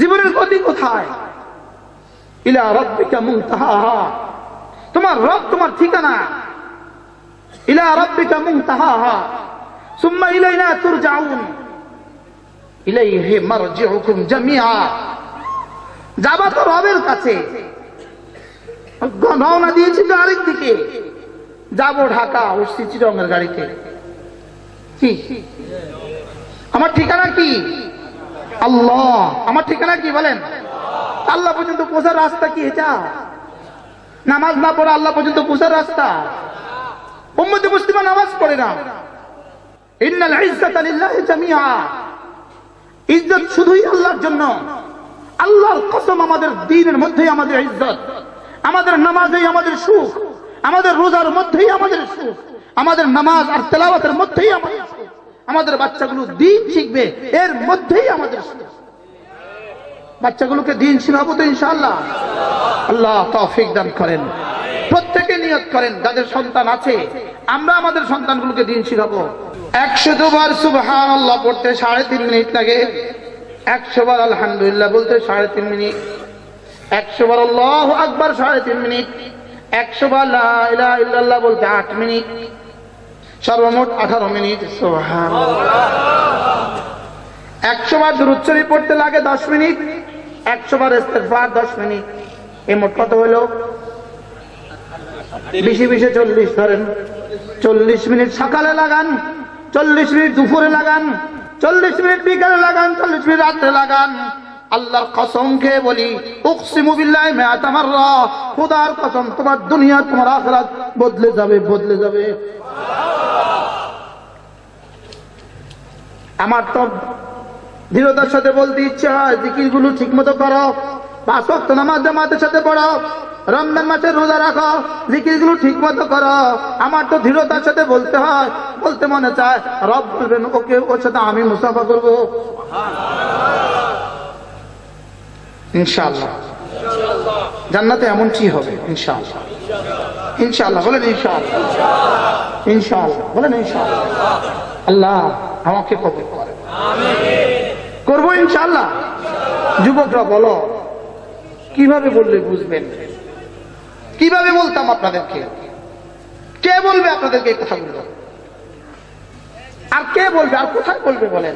জীবনের গতি কোথায়? ইলা রব্বিকা মুনতাহাহা তোমার রব তোমার ঠিকানা। ইলা রব্বিকা মুনতাহাহা সুম্মা ইলাইনা তুরজাউন। ইলাইহি মারজিউকুম জামিআ। যাবা তো রবের কাছে। রওনা দিয়েছি তো আরেক দিকে। যাব ঢাকা উঠছি চিরঙ্গের গাড়িতে। কি? আমার ঠিকানা কি? আল্লাহ। আমার ঠিকানা কি বলেন? আল্লাহ পর্যন্ত পৌঁছার রাস্তা কি এটা? নামাজ না পড়ে আল্লাহ পর্যন্ত পৌঁছার রাস্তা? উম্মতে মুসলিমা নামাজ পড়ে না। ইজ্জাতা শুধুই আল্লাহর জন্য। কসম আমাদের দিনের মধ্যেই আমাদের ইজ্জত। আমাদের নামাজেই আমাদের সুখ। আমাদের রোজার মধ্যেই আমাদের সুখ। আমাদের নামাজ আর তেলাওয়াতের মধ্যেই আমাদের সুখ। আমাদের বাচ্চাগুলো দিন শিখবে, এর মধ্যেই আমাদের বাচ্চাগুলোকে দিন শিখাবো তো ইনশাআল্লাহ। আল্লাহ তৌফিক দান করেন। প্রত্যেকে নিয়ত করেন, যাদের সন্তান আছে, আমরা আমাদের সন্তানগুলোকে দিন শিখাবো। একশো দুবার সুবহান আল্লাহ পড়তে সাড়ে তিন মিনিট লাগে। একশো বার আলহামদুলিল্লাহ বলতে সাড়ে তিন মিনিট। একশো বার আল্লাহ আকবার সাড়ে তিন মিনিট। একশো বার বলতে আট মিনিট। সর্বমোট আঠারো মিনিট। একশো বার দূরুচ্চরি পড়তে লাগে দশ মিনিট। একশো বার ইস্তেগফার দশ মিনিট। এই মোট কত হলো? বিশে বিশে চল্লিশ ধরেন। চল্লিশ মিনিট সকালে লাগান চল্লিশ মিনিট দুপুরে লাগান চল্লিশ মিনিট বিকালে লাগান চল্লিশ মিনিট রাত্রে লাগান। আল্লাহর কসম খেয়ে বলি উকসিমু বিল্লাহি মাররা খোদার কসম তোমার দুনিয়া তোমার আখিরাত বদলে যাবে বদলে যাবে। আমার তো দৃঢ়তার সাথে বলতে ইচ্ছে হয় জিকিরগুলো ঠিক মতো করো, পাঁচ ওয়াক্ত নামাজ জামাতের সাথে পড়ো, রমজান মাসে রোজা রাখো জিকিরগুলো ঠিক মতো করো। আমার তো দৃঢ়তার সাথে বলতে হয়, বলতে মনে চায়, রব বলবেন ওকে, ওর সাথে আমি মুসাফা করব। ইনশাআল্লাহ। জান্নাতে এমন কি হবে? ইনশাআল্লাহ। ইনশাআল্লাহ, বলেন ইনশাআল্লাহ। ইনশাআল্লাহ, বলেন ইনশাআল্লাহ। আল্লাহ আমাকে কবুল করব ইনশাল্লাহ যুবকরা, বলো, কীভাবে বললে বুঝবেন? কীভাবে বলতাম আপনাদেরকে? কে বলবে আপনাদেরকে এই কথাগুলো? আর কে বলবে, আর কোথায় বলবে বলেন?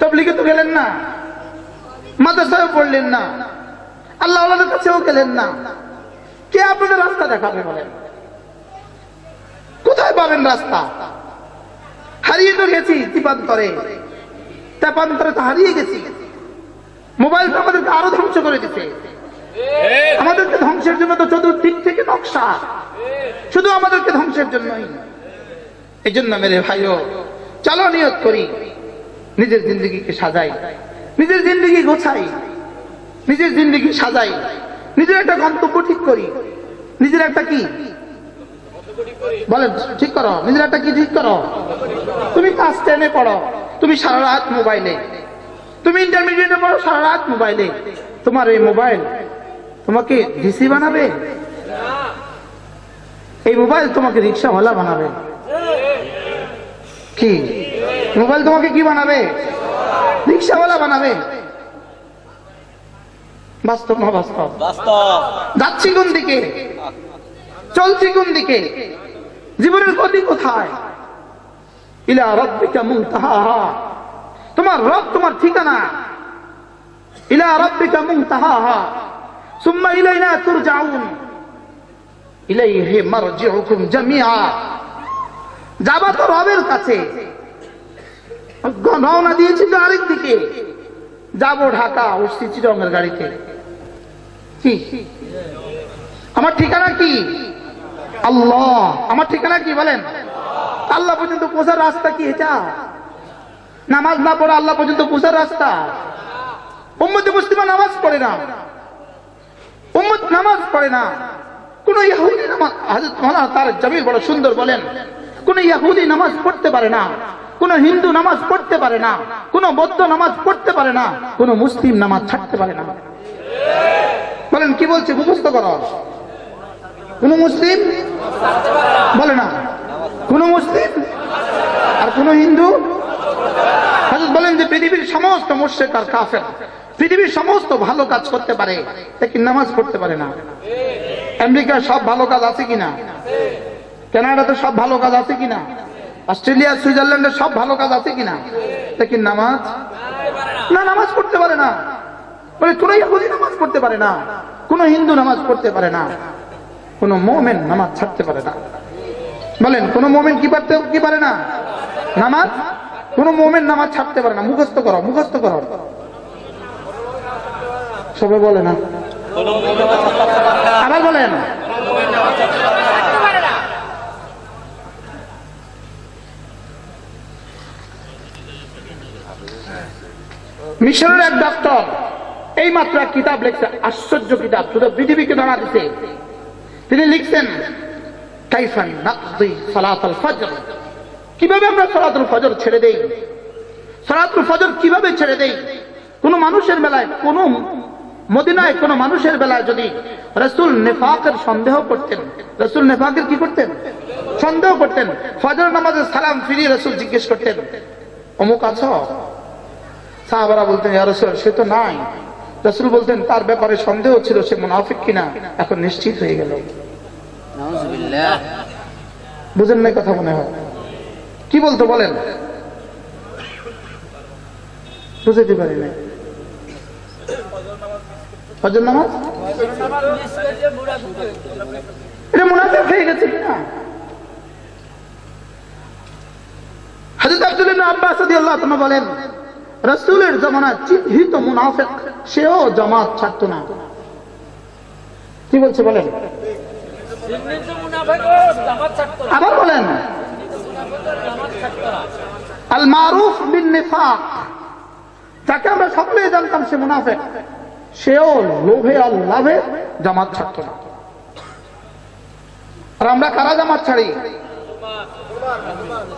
তবলিগে তো গেলেন না। মাদ্রাসায় পড়লেন না। আল্লাহ কাছেও গেলেন না। কে আপনাদের রাস্তা দেখাবে বলেন? কোথায় পাবেন রাস্তা? হারিয়ে তো গেছি দীপান্তরে। তেপান্তরে তো হারিয়ে গেছি। মোবাইল তো আমাদেরকে আরও ধ্বংস করে দিচ্ছে আমাদেরকে ধ্বংসের জন্য তো চতুর্দিক থেকে নকশা। শুধু আমাদেরকে ধ্বংসের জন্যই। এই জন্য মেরে ভাইও চলো নিয়ত করি। নিজের জিন্দগিকে সাজাই। নিজের জিন্দগি গোছাই। নিজের জিন্দগি সাজাই। নিজের একটা গন্তব্য ঠিক করি। নিজের একটা কি? বলেন ঠিক করো। নিজের একটা কি ঠিক করো? তুমি ক্লাস টেনে পড়ো। তুমি সারা রাত মোবাইলে তুমি ইন্টারমিডিয়েটে পড়ো সারা রাত মোবাইলে তোমার এই মোবাইল তোমাকে ডিসি বানাবে? এই মোবাইল তোমাকে রিক্সাওয়ালা বানাবে। কি? মোবাইল তোমাকে কি বানাবে? রিক্সাওয়ালা বানাবে। বাস্তব না বাস্তব? বাস্তব। যাচ্ছি কোন দিকে? চলছি কোন দিকে? জীবনের গতি কোথায়? ইলা তোমার রব তোমার ঠিকানা। ইলা রব্বিকা মুনতাহাহা সুম্মা ইলাইনা তুরজাউন। ইলাইহি মারজিউকুম জামিআ। যাবা তো রবের কাছে। রওনা দিয়েছি তো আরেক দিকে। যাব ঢাকা উঠছি চিরঙ্গের গাড়িতে। কি? আমার ঠিকানা কি? আল্লাহ। আমার ঠিকানা কি বলেন? আল্লাহ পর্যন্ত পৌঁছার রাস্তা কি এটা? নামাজ না পড়ে আল্লাহ পর্যন্ত পৌঁছার রাস্তা? উম্মতে মুসলিমা নামাজ পড়ে না। উম্মত নামাজ পড়ে না। কোন ইহুদি নামাজ তার জমির বড় সুন্দর বলেন, কোন ইহুদি নামাজ পড়তে পারে না। কোন হিন্দু নামাজ পড়তে পারে না। কোন বৌদ্ধ নামাজ পড়তে পারে না। কোন মুসলিম নামাজ ছাড়তে পারে না। বলেন, কি বলছে? মুখস্থ করো। কোন মুসলিম? বলে না। কোন মুসলিম? আর কোন হিন্দু? বলেন যে পৃথিবীর সমস্ত মুশরিক আর কাফের, পৃথিবীর সমস্ত ভালো কাজ করতে পারে নামাজ পড়তে পারে না। আমেরিকার সব ভালো কাজ আছে কিনা? কানাডাতে সব ভালো কাজ আছে কিনা? অস্ট্রেলিয়া সুইজারল্যান্ডের সব ভালো কাজ আছে কিনা? লেকিন নামাজ? না, নামাজ পড়তে পারে না। বলে নামাজ পড়তে পারে না, কোন হিন্দু নামাজ পড়তে পারে না। কোন মোমেন নামাজ ছাড়তে পারে না। বলেন, কোন মোমেন কি পারতে, কি পারে না? নামাজ? কোন মোমেন নামাজ ছাড়তে পারে না। মুখস্থ করো মুখস্থ করো। সবাই বলে না। আবার বলেন। মিশরের এক ডক্টর এই মাত্র কিতাব লিখছে, আশ্চর্য কিতাব, শুধু পৃথিবীকে ধরা দিতে তিনি লিখছেন কীভাবে আমরা সালাতুল ফজর ছেড়ে দেই? সালাতুল ফজর কীভাবে ছেড়ে দেই? কোন মানুষের বেলায়, কোন মদিনায় কোন মানুষের বেলায় যদি রসুল নেফাকের সন্দেহ করতেন, রসুল নেফাকের কি করতেন? সন্দেহ করতেন, ফজর নামাজের সালাম ফিরিয়ে রসুল জিজ্ঞেস করতেন, অমুক আছো? সাহাবারা বলতেন রসুল, সে তো নাই। রসুল বলতেন, তার ব্যাপারে সন্দেহ ছিল, সে মুনাফিক কিনা? এখন নিশ্চিত হয়ে গেল। বুঝেন নাই কথা মনে হয়। কি বলতো বলেন? বুঝতে পারি না ফজর নামাজ? এটা গেছে কিনা? আব্দুল আব্বাস রাদিয়াল্লাহু তাআলা বলেন, রাসূলের জামানায় চিহ্নিত মুনাফিক, সেও জামাত ছাড়তো না। কি বলছে বলেন? আবার বলেন। আল মারুফ বিন যাকে আমরা জানতাম সে মুনাফেক। সেও লোভে আর লাভে জামাত ছাড়ত না আর আমরা কারা জামাত ছাড়ি?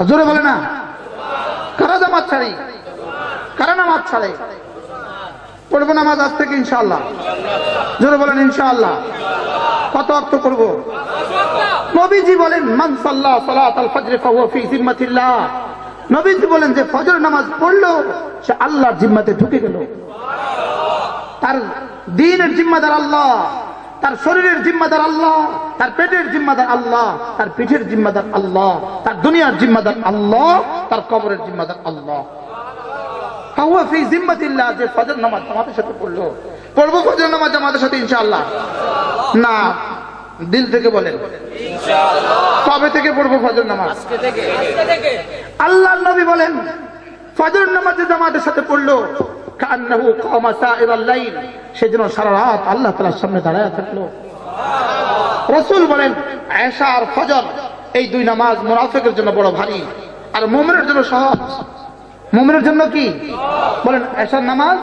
জোরে বলে না। কারা জামাত ছাড়ি? কারা ছাড়ে? পড়ব নামাজ আজ থেকে ইনশাআল্লাহ। জোরে বলেন ইনশাআল্লাহ। কত অর্থ করব? নবীজি বলেন, মান সালাত আল ফজর ফাহুয়া ফি জিম্মাতিল্লাহ। নবীজি বলেন যে, ফজর নামাজ পড়ল, সে আল্লাহর জিম্মাতে ঢুকে গেল। তার দিনের জিম্মাদার আল্লাহ, তার শরীরের জিম্মাদার আল্লাহ, তার পেটের জিম্মাদার আল্লাহ, তার পিঠের জিম্মাদার আল্লাহ, তার দুনিয়ার জিম্মাদার আল্লাহ, তার কবরের জিম্মাদার আল্লাহ। ফি জিম্মাতিল্লাহ, যে ফজর নামাজ জামাতের সাথে পড়ল। পড়ব ফজর নামাজ জামাতের সাথে ইনশাআল্লাহ? না দিল থেকে বলেন। কবে থেকে পড়ব ফজর নামাজ? আল্লাহ নবী বলেন ফজর নামাজ জামাতের সাথে পড়ল কান্নাহু কামা সাইরাল লাইল সেজন্য সারা রাত আল্লাহ তাআলার সামনে দাঁড়ায় থাকল। রাসূল বলেন আয়েশা আর ফজর এই দুই নামাজ মুনাফিকের জন্য বড় ভারী আর মুমিনের জন্য সহজ। মুমিনের জন্য কি? বলেন এশার নামাজ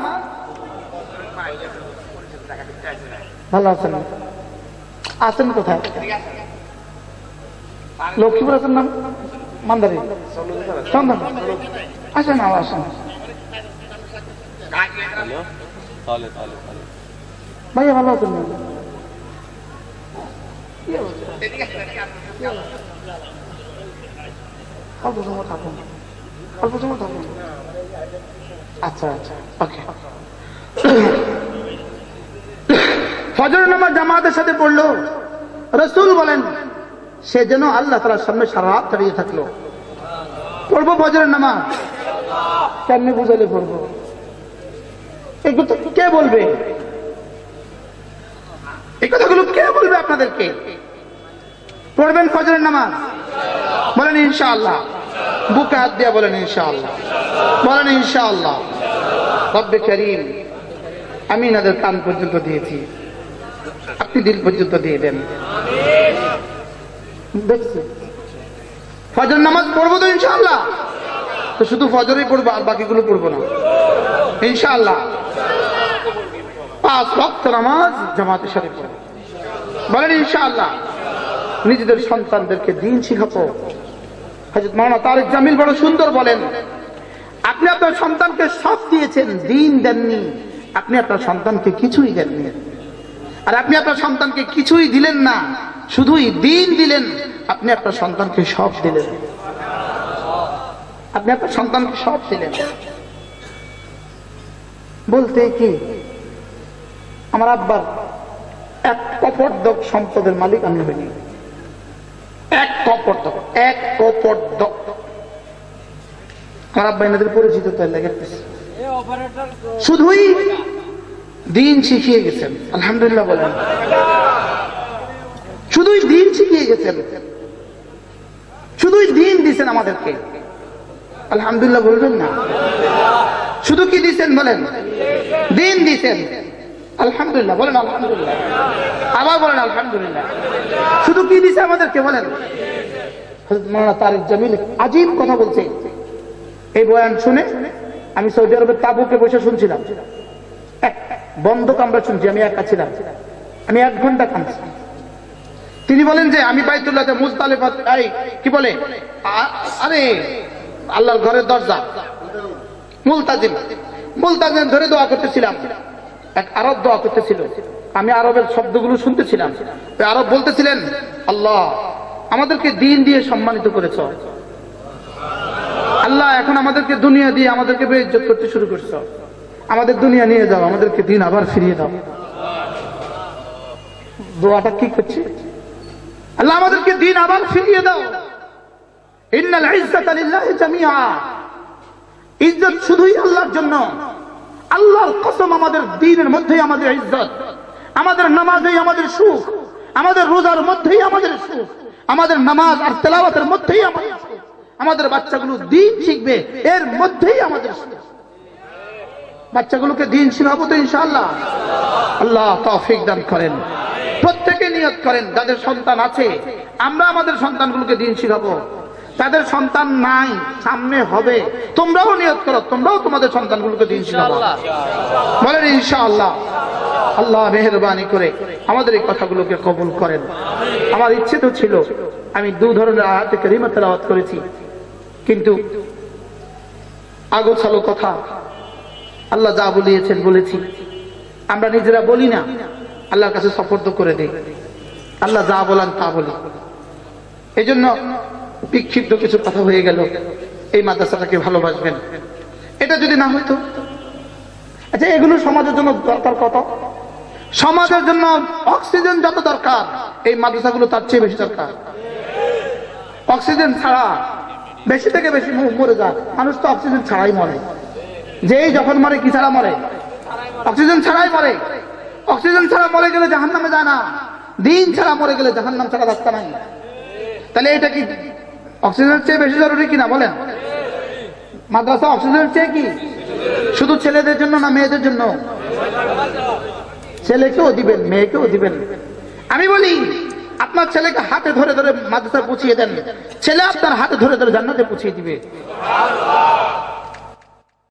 ভালো আছেন। আছেন কোথায়? লক্ষ্মীপুর আছেন নাম মান্দারি। চন্দন আসেন আবার আসেন। ভাইয়া ভালো আছেন? না? অল্প সময় থাকুন। অল্প সময় থাকুন। আচ্ছা আচ্ছা। ওকে। ফজর নামাজ জামাতের সাথে পড়ল। রসুল বলেন, সে যেন আল্লাহ তালার সামনে সারা রাত দাঁড়িয়ে থাকল। পড়ব ফজরের নামাজ। কেমনি বুঝালে পড়ব? এগুলো তো কে বলবে? এই কথাগুলো কে বলবে আপনাদেরকে? পড়বেন ফজরের নামাজ? বলেন ইনশাআল্লাহ। বুকে হাত দিয়া বলেন ইনশাআল্লাহ। বলেন ইনশাআল্লাহ। রব্বে করিম আমি এনাদের কান পর্যন্ত দিয়েছি। আপনি দিল পর্যন্ত দিয়ে দেন। ফজর নামাজ পড়ব তো ইনশাআল্লাহ। তো শুধু ফজরই পড়ব, আর বাকিগুলো পড়ব না। ইনশাআল্লাহ। পাঁচ ভক্ত নামাজ জামাতের সাথে পড়ব বলেন ইনশাআল্লাহ। নিজেদের সন্তানদেরকে দিন শিখাবো। হাজরত মাওলানা তারেক জামিল বড় সুন্দর বলেন, আপনি আপনার সন্তানকে সব দিয়েছেন, দিন দেননি। আপনি আপনার সন্তানকে কিছুই দেননি। আর আপনি আপনার সন্তানকে কিছুই দিলেন না শুধুই দিন দিলেন আপনি আপনার সন্তানকে সব দিলেন। আপনি আপনার সন্তানকে সব দিলেন। বলতে কি আমার আব্বার এক কপর্দক সম্পদের মালিক আমি হইনি। এক কপর্দক এক কপর্দক। আমার আব্বা এনাদের পরিচিত তাই লেগেছে শুধুই দিন শিখিয়ে গেছেন। আলহামদুলিল্লাহ বলেন। শুধুই দিন শিখিয়ে গেছেন। শুধুই দিন দিছেন আমাদেরকে। আলহামদুলিল্লাহ বলবেন না। শুধু কি দিছেন বলেন? দিন দিছেন। আলহামদুলিল্লাহ বলেন আলহামদুলিল্লাহ। আবার বলেন আলহামদুলিল্লাহ। শুধু কি দিছে আমাদেরকে বলেন? তারিক জামিল আজীব কথা বলছে। এই বয়ান শুনে আমি সৌদি আরবের তাবুকে বসে শুনছিলাম। বন্ধ কামরা শুনছি, আমি একা ছিলাম। আমি এক ঘণ্টা কাঁদছি। তিনি বলেন যে, আমি বাইতুল্লাহতে মুজতালিফা কি বলে? আরে, আল্লাহর ঘরের দরজা। মুলতাজিম। মুলতাজিম ধরে দোয়া করতেছিলাম। এক আরব দোয়া করতেছিল। আমি আরবের শব্দগুলো শুনতেছিলাম। আরব বলতেছিলেন, আল্লাহ, আমাদেরকে দিন দিয়ে সম্মানিত করেছ। আল্লাহ, এখন আমাদেরকে দুনিয়া দিয়ে আমাদেরকে বেইজ্জত করতে শুরু করছ। আমাদের দুনিয়া নিয়ে যাও, আমাদেরকে দিন আবার ফিরিয়ে দাও। দোয়াটা কি করছে? আল্লাহ আমাদেরকে দিন আবার ফিরিয়ে দাও। ইজ্জাতা শুধুই আল্লাহর জন্য। কসম আমাদের দিনের মধ্যেই আমাদের ইজ্জত। আমাদের আমাদের সুখ। আমাদের রোজার মধ্যেই আমাদের সুখ। আমাদের নামাজ আর মধ্যেই আমাদের আমাদের বাচ্চাগুলো দিন শিখবে, এর মধ্যেই আমাদের সুখ। বাচ্চাগুলোকে দিন শিখাবো তো ইনশাল্লাহ আল্লাহ তৌফিক দান করেন। প্রত্যেকে নিয়ত করেন যাদের সন্তান আছে আমরা আমাদের সন্তানগুলোকে দিন শিখাবো তাদের সন্তান নাই সামনে হবে। তোমরাও নিয়ত করো তোমরাও তোমাদের সন্তানগুলোকে দিন শিখাবো বলেন ইনশাআল্লাহ। আল্লাহ মেহরবানি করে আমাদের এই কথাগুলোকে কবুল করেন। আমার ইচ্ছে তো ছিল আমি দু ধরনের আয়াতে করিমা তেলাওয়াত করেছি। কিন্তু আগোছালো কথা আল্লাহ যা বলিয়েছেন বলেছি। আমরা নিজেরা বলি না, আল্লাহর কাছে সফর্দ করে দেই। আল্লাহ যা বলান তা বলি। এই জন্য বিক্ষিপ্ত কিছু কথা হয়ে গেল। এই মাদ্রাসাটাকে ভালোবাসবেন। এটা যদি না হইতো আচ্ছা এগুলো সমাজের জন্য দরকার কত? সমাজের জন্য অক্সিজেন যত দরকার, এই মাদ্রাসাগুলো তার চেয়ে বেশি দরকার। অক্সিজেন ছাড়া, বেশি থেকে বেশি মরে যায় মানুষ তো অক্সিজেন ছাড়াই মরে। যেই যখন মরে, কি ছাড়া মরে? অক্সিজেন ছাড়াই মরে। অক্সিজেন ছাড়া মরে গেলে জাহান নামে যায় না। দিন ছাড়া মরে গেলে জাহান নাম ছাড়া রাস্তা নাই। তাহলে এটা কি অক্সিজেনের চেয়ে বেশি জরুরি কিনা বলেন? মাদ্রাসা অক্সিজেনের চেয়ে কি? শুধু ছেলেদের জন্য না মেয়েদের জন্য? ছেলেকেও দিবেন, মেয়েকেও দিবেন। আমি বলি, আপনার ছেলেকে হাতে ধরে ধরে মাদ্রাসা পুছিয়ে দেন। ছেলে আপনার হাতে ধরে ধরে জান্নাতে পুছিয়ে দিবে।